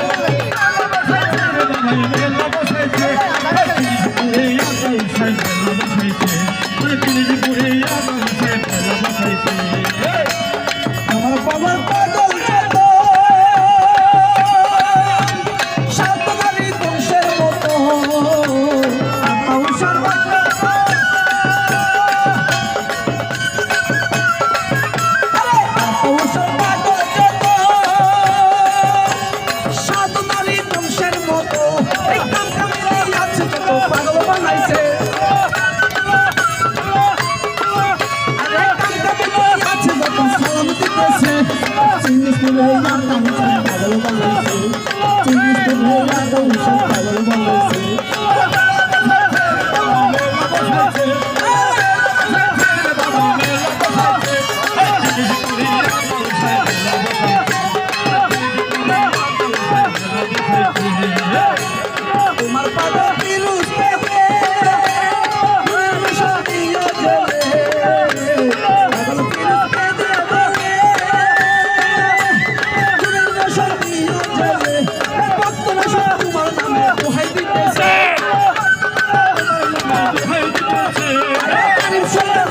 Thank you. Pagkawa!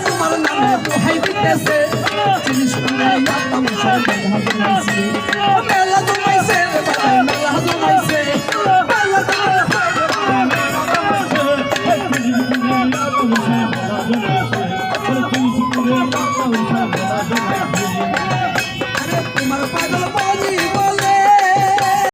তোমার নামে দোহাই দিতেছে। জিনিস